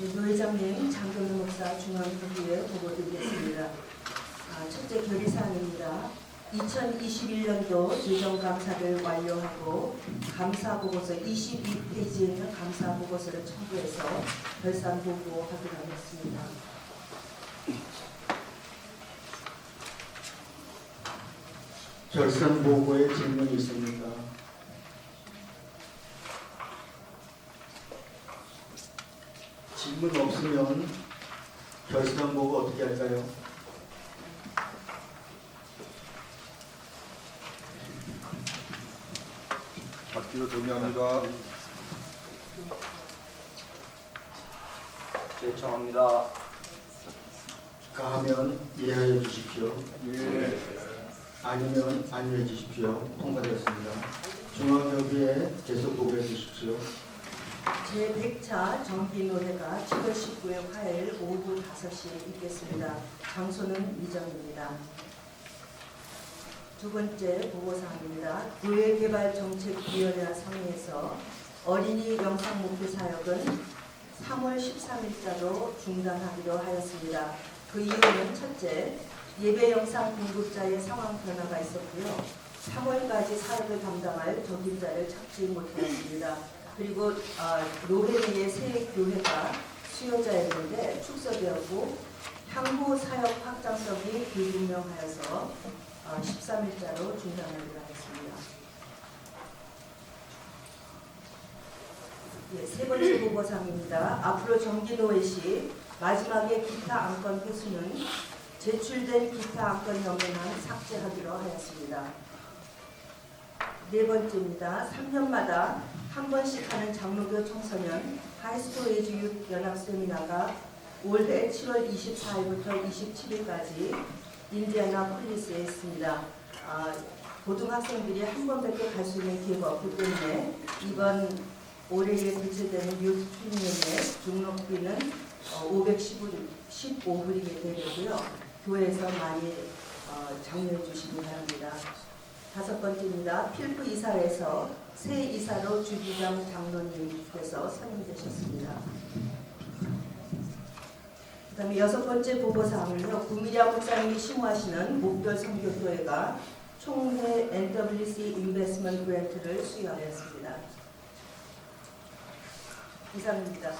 네, 노 회장님, 장경호 목사 중앙본부에 보고 드리겠습니다. 아, 첫째 결의사항입니다. 2021년도 재정감사를 완료하고 감사보고서 22페이지에 있는 감사보고서를 첨부해서 결산 보고하도록 하겠습니다. 결산 보고에 질문이 있습니다. 질문 없으면 결산 보고 어떻게 할까요? 받기로 동의합니다. 제청합니다. 가하면 예하여 주십시오. 예. 아니면 아니해 주십시오. 통과되었습니다. 중앙여기에 계속 보고해 주십시오. 제100차 정기노래가 7월 19일 화요일 오후 5시에 있겠습니다. 장소는 이정입니다. 두 번째 보고사항입니다. 교회개발정책위원회 상회에서 어린이 영상 목표 사역은 3월 13일자로 중단하기로 하였습니다. 그 이유는 첫째, 예배 영상 공급자의 상황 변화가 있었고요. 3월까지 사역을 담당할 적임자를 찾지 못하였습니다. 그리고 아, 노회리의 새 교회가 수요자였는데 축소되었고 향후 사역 확장성이 불분명하여서 아, 13일자로 중단하기로 하겠습니다. 예, 세 번째 보고사항입니다. 앞으로 정기노회 시 마지막에 기타 안건 회수는 제출된 기타 안건 연면만 삭제하기로 하였습니다. 네 번째입니다. 3년마다 한 번씩 하는 장로교 청소년 하이스토리지 육 연합 세미나가 올해 7월 24일부터 27일까지 인디아나 폴리스에 있습니다. 아, 고등학생들이 한 번밖에 갈 수 있는 기회가 없기 때문에 이번 올해에 개최되는 육 필름의 등록비는 어, 515불이게 되고요. 교회에서 많이 어, 장려해 주시기 바랍니다. 다섯 번째입니다. 필프 이사회에서 새 이사로 주기장 장로님께서 선임되셨습니다. 그 다음에 여섯 번째 보고사항은요. 구미랴 목사님이 심호하시는 목별 선교교회가 총회 NWC 인베스먼트 그랜트를 수여하였습니다. 이상입니다.